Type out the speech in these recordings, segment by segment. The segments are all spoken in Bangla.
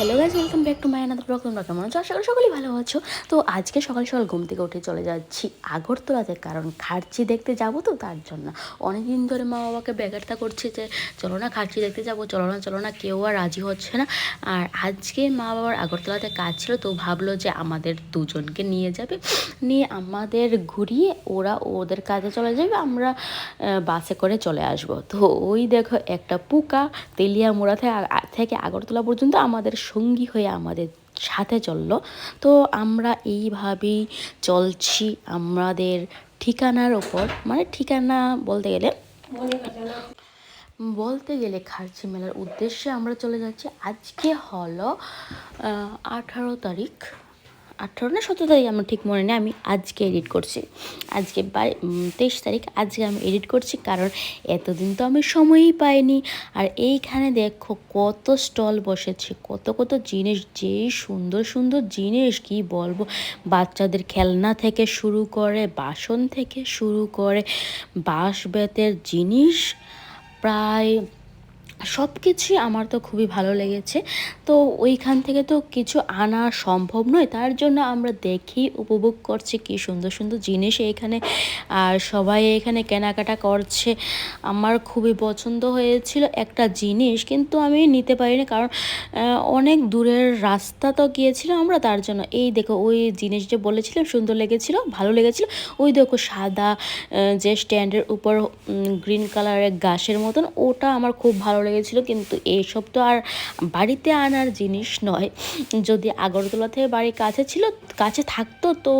Hello guys welcome back to my another blog তোমরা কেমন আছো? আশা করি সকলেই ভালো আছো। তো আজকে সকাল সকাল ঘুম থেকে উঠে চলে যাচ্ছি আগরতলাতে, কারণ খার্চি দেখতে যাব তো তার জন্য। অনেক দিন ধরে মা বাবাকে ব্যাঘাতটা করছে যে, চলো না খার্চি দেখতে যাব, চলো না চলো না, কেউ আর রাজি হচ্ছে না। আর আজকে মা বাবার আগরতলাতে কাজ ছিল, তো ভাবলো যে আমাদের দুজনকে নিয়ে যাবে। নিয়ে আমাদের ঘুরিয়ে ওরা ওদের কাজে চলে যাবে, আমরা বাসে করে চলে আসব। তো ওই দেখো একটা পুকা তেলিয়ামুড়া থেকে থেকে আগরতলা পর্যন্ত আমাদের সঙ্গী হয়ে আমাদের সাথে চলল। তো আমরা এইভাবেই চলছি আমাদের ঠিকানার ওপর। মানে ঠিকানা বলতে গেলে বলতে গেলে খার্চি মেলার উদ্দেশ্যে আমরা চলে যাচ্ছি। আজকে হলো আঠারো তারিখ। আঠারো না সতেরো তারিখ আমার ঠিক মনে নেই, আমি আজকে এডিট করছি। আজকে তেইশ তারিখ আজকে আমি এডিট করছি, কারণ এতদিন তো আমি সময়ই পাইনি। আর এইখানে দেখো কত স্টল বসেছে, কত কত জিনিস যেই সুন্দর সুন্দর জিনিস, কি বলব? বাচ্চাদের খেলনা থেকে শুরু করে, বাসন থেকে শুরু করে, বাঁশ বেতের জিনিস, প্রায় সব কিছুই আমার তো খুবই ভালো লেগেছে। তো ওইখান থেকে তো কিছু আনা সম্ভব নয়, তার জন্য আমরা দেখি, উপভোগ করছি কি সুন্দর সুন্দর জিনিস এইখানে আর সবাই এখানে কেনাকাটা করছে। আমার খুবই পছন্দ হয়েছিল একটা জিনিস, কিন্তু আমি নিতে পারিনি কারণ অনেক দূরের রাস্তা তো গিয়েছিল আমরা, তার জন্য। এই দেখো, ওই জিনিস যে বলেছিলাম, সুন্দর লেগেছিল, ভালো লেগেছিল। ওই দেখো সাদা যে স্ট্যান্ডের উপর গ্রিন কালারের গাছের মতন, ওটা আমার খুব ভালো লেগেছিল, কিন্তু এইসব তো আর বাড়িতে আনার জিনিস নয়। যদি আগরতলা থেকে বাড়ির কাছে ছিল, কাছে থাকতো তো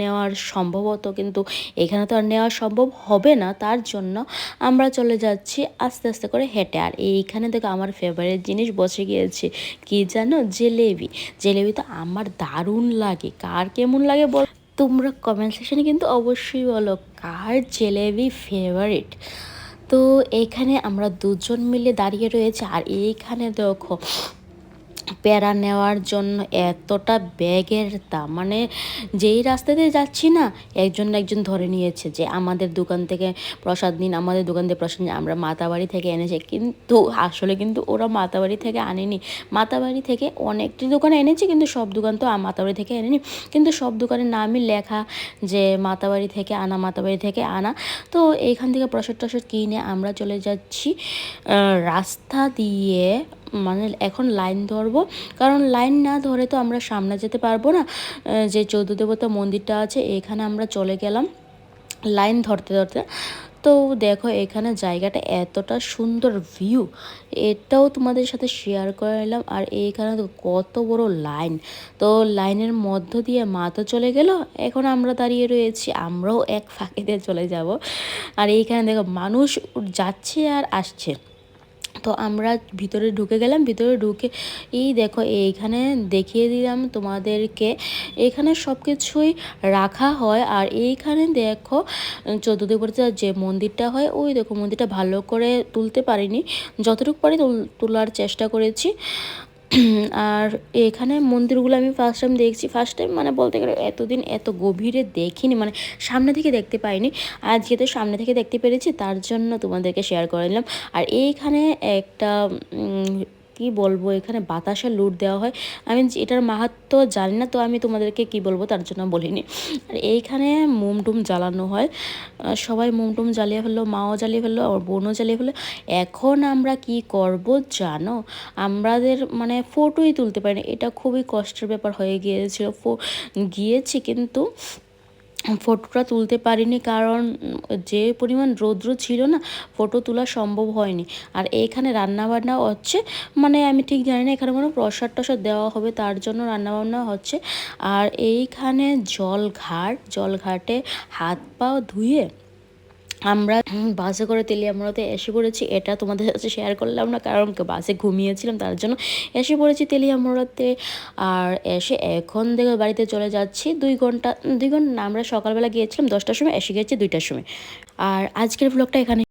নেওয়ার সম্ভবত কিন্তু এখানে তো আর নেওয়া সম্ভব হবে না, তার জন্য আমরা চলে যাচ্ছি আস্তে আস্তে করে হেঁটে। আর এইখানে দেখো আমার ফেভারিট জিনিস বসে গিয়েছে, কি জানো? জেলেবি। জেলেবি তো আমার দারুণ লাগে, কার কেমন লাগে বল? তোমরা কমেন্ট সেকশনে কিন্তু অবশ্যই বলো, কার জেলেবি ফেভারিট তো এখানে আমরা দুজন মিলে দাঁড়িয়ে রয়েছে। আর এইখানে দেখো প্যারা নেওয়ার জন্য এতটা ব্যাগের দাম। মানে যেই রাস্তা দিয়ে যাচ্ছি না, একজন একজন ধরে নিয়েছে যে আমাদের দোকান থেকে প্রসাদ নিন, আমাদের দোকান থেকে প্রসাদ নিন, আমরা মাতাবাড়ি থেকে এনেছি। কিন্তু আসলে কিন্তু ওরা মাতাবাড়ি থেকে আনেনি। মাতাবাড়ি থেকে অনেকটি দোকানে এনেছে, কিন্তু সব দোকান তো মাতাবাড়ি থেকে এনেনি কিন্তু সব দোকানের নামই লেখা যে মাতাবাড়ি থেকে আনা, মাতাবাড়ি থেকে আনা। তো এইখান থেকে প্রসাদ টসাদ কিনে আমরা চলে যাচ্ছি রাস্তা দিয়ে মানে এখন লাইন ধরবো। কারণ লাইন না ধরে তো আমরা সামনে যেতে পারব না। যে চৌদ্দ দেবতা মন্দিরটা আছে, এখানে আমরা চলে গেলাম লাইন ধরতে ধরতে। তো দেখো, এখানে জায়গাটা এতটা সুন্দর ভিউ এটাও তোমাদের সাথে শেয়ার করে নিলাম। আর এইখানে তো কত বড় লাইন। তো লাইনের মধ্য দিয়ে মা তো চলে গেল। এখন আমরা দাঁড়িয়ে রয়েছি, আমরাও এক ফাঁকিতে চলে যাব। আর এইখানে দেখো, মানুষ যাচ্ছে আর আসছে। তো আমরা ভিতরে ঢুকে গেলাম, ভিতরে ঢুকে এই দেখো এইখানে দেখিয়ে দিলাম তোমাদেরকে। এখানে সব কিছুই রাখা হয় আর এইখানে দেখো চোদ্দ যে মন্দিরটা হয়, ওই দেখো মন্দিরটা ভালো করে তুলতে পারিনি। যতটুকু পারি তোলার চেষ্টা করেছি। আর এখানে মন্দিরগুলো আমি ফার্স্ট টাইম দেখছি। ফার্স্ট টাইম মানে বলতে গেলে এতদিন এত গভীরে দেখিনি মানে সামনে থেকে দেখতে পাইনি। আজকে তো সামনে থেকে দেখতে পেরেছি, তার জন্য তোমাদেরকে শেয়ার করে নিলাম। আর এইখানে একটা কি বলব? এখানে বাতাসে লুট দেওয়া হয়। আমি এটার মাহাত্ম জানি না, তো আমি তোমাদেরকে কি বলব তার জন্য বলিনি। আর এইখানে মোম টুম জ্বালানো হয়। সবাই মোম টুম জ্বালিয়ে ফেলল, মাও জ্বালিয়ে ফেলল আর বোনও জ্বালিয়ে ফেলল। এখন আমরা কি করব জানো? আমাদের মানে ফটোই তুলতে পারিনি। এটা খুবই কষ্টের ব্যাপার হয়ে গিয়েছিল। গিয়েছি কিন্তু ফটোটা তুলতে পারিনি কারণ যে পরিমাণ রৌদ্র ছিল না, ফটো তোলা সম্ভব হয়নি। আর এইখানে রান্নাবান্না হচ্ছে মানে আমি ঠিক জানি না এখানে কোনো প্রসাদ টসাদ দেওয়া হবে, তার জন্য রান্নাবান্না হচ্ছে। আর এইখানে জলঘাট, জলঘাটে হাত পা ধুয়ে আমরা বাসে করে তেলিয়ামড়াতে এসে পড়েছি। এটা তোমাদের সাথে শেয়ার করলাম না, কারণ বাসে ঘুমিয়েছিলাম, তার জন্য এসে পড়েছি তেলিয়ামড়াতে। আর এসে এখন দেখো বাড়িতে চলে যাচ্ছি দুই ঘণ্টা দুই ঘণ্টা আমরা সকালবেলা গিয়েছিলাম দশটার সময়, এসে গেছি দুইটার সময়। আর আজকের ব্লগটা এখানে